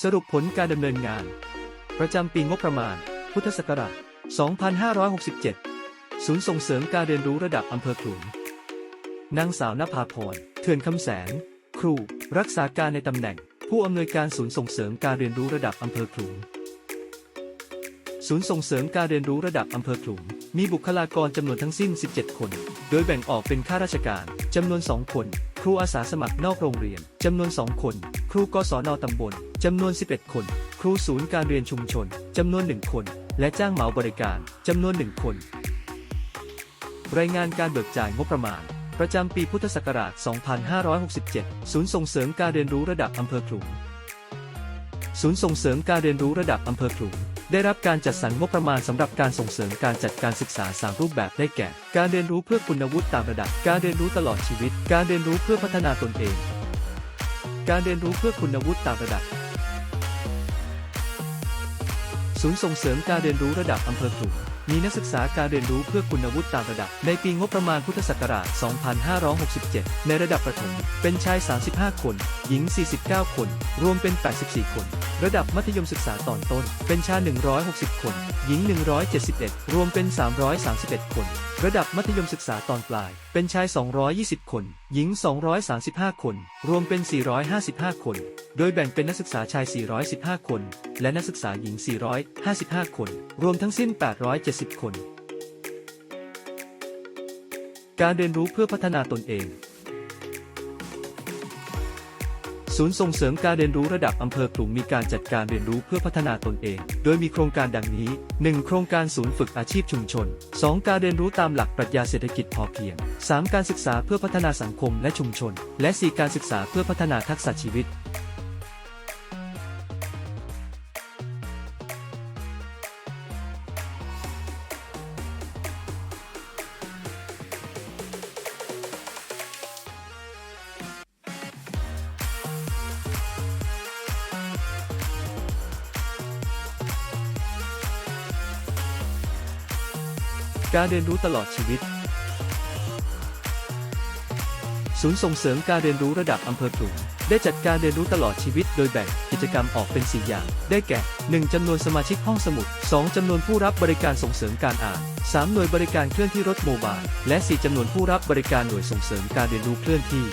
สรุปผลการดำเนินงาน ประจำปีงบประมาณ พุทธศักราช 2567 ศูนย์ส่งเสริมการเรียนรู้ระดับอำเภอขลุงนางสาวนภาพรเถื่อนคำแสง ครู รักษาการในตำแหน่ง ผู้อำนวยการศูนย์ส่งเสริมการเรียนรู้ระดับอำเภอขลุงศูนย์ส่งเสริมการเรียนรู้ระดับอำเภอขลุงมีบุคลากรจำนวนทั้งสิ้น 17 คน โดยแบ่งออกเป็นข้าราชการจำนวน 2 คน ครูอาสาสมัครนอกโรงเรียนจำนวน 2 คน ครูกศนตำบล จำนวน 11 คน ครูศูนย์การเรียนชุมชน จำนวน 1 คน และจ้างเหมาบริการ จำนวน 1 คน รายงานการเบิกจ่ายงบประมาณ ประจำปีพุทธศักราช 2567 ศูนย์ส่งเสริมการเรียนรู้ระดับอำเภอขลุง ศูนย์ส่งเสริมการเรียนรู้ระดับอำเภอขลุงได้รับการจัดสรรงบประมาณสำหรับการส่งเสริมการจัดการศึกษา 3 รูปแบบได้แก่ การเรียนรู้เพื่อคุณวุฒิตามระดับ การเรียนรู้ตลอดชีวิต การเรียนรู้เพื่อพัฒนาตนเอง การเรียนรู้เพื่อคุณวุฒิตามระดับ ศูนย์ส่งเสริมการเรียนรู้ระดับอำเภอขลุงมีนักศึกษาการเรียนรู้เพื่อคุณวุฒิต่างระดับ ในปีงบประมาณพุทธศักราช 2567 ในระดับประถม เป็นชาย 35 คน หญิง 49 คน รวมเป็น 84 คน ระดับมัธยมศึกษาตอนต้น เป็นชาย160 คน หญิง 171 รวมเป็น 331 คน ระดับมัธยมศึกษาตอนปลาย เป็นชาย 220 คน หญิง 235 คน รวมเป็น 455 คน โดยแบ่งเป็นนักศึกษาชาย 415 คน และนักศึกษาหญิง 455 คน รวมทั้งสิ้น 870 คน การเรียนรู้เพื่อพัฒนาตนเอง ศูนย์ส่งเสริมการเรียนรู้ระดับอำเภอขลุงมีการจัดการเรียนรู้เพื่อพัฒนาตนเอง โดยมีโครงการดังนี้ 1. โครงการศูนย์ฝึกอาชีพชุมชน 2. การเรียนรู้ตามหลักปรัชญาเศรษฐกิจพอเพียง 3. การศึกษาเพื่อพัฒนาสังคมและชุมชน และ 4. การศึกษาเพื่อพัฒนาทักษะชีวิต การเรียนรู้ตลอดชีวิต ศูนย์ส่งเสริมการเรียนรู้ระดับอำเภอขลุงได้จัดการเรียนรู้ตลอดชีวิตโดยแบ่งกิจกรรมออกเป็น 4 อย่าง ได้แก่ 1. จำนวนสมาชิกห้องสมุด 2. จำนวนผู้รับบริการส่งเสริมการอ่าน 3. หน่วยบริการเคลื่อนที่รถโมบาย และ 4. จำนวนผู้รับบริการหน่วยส่งเสริมการเรียนรู้เคลื่อนที่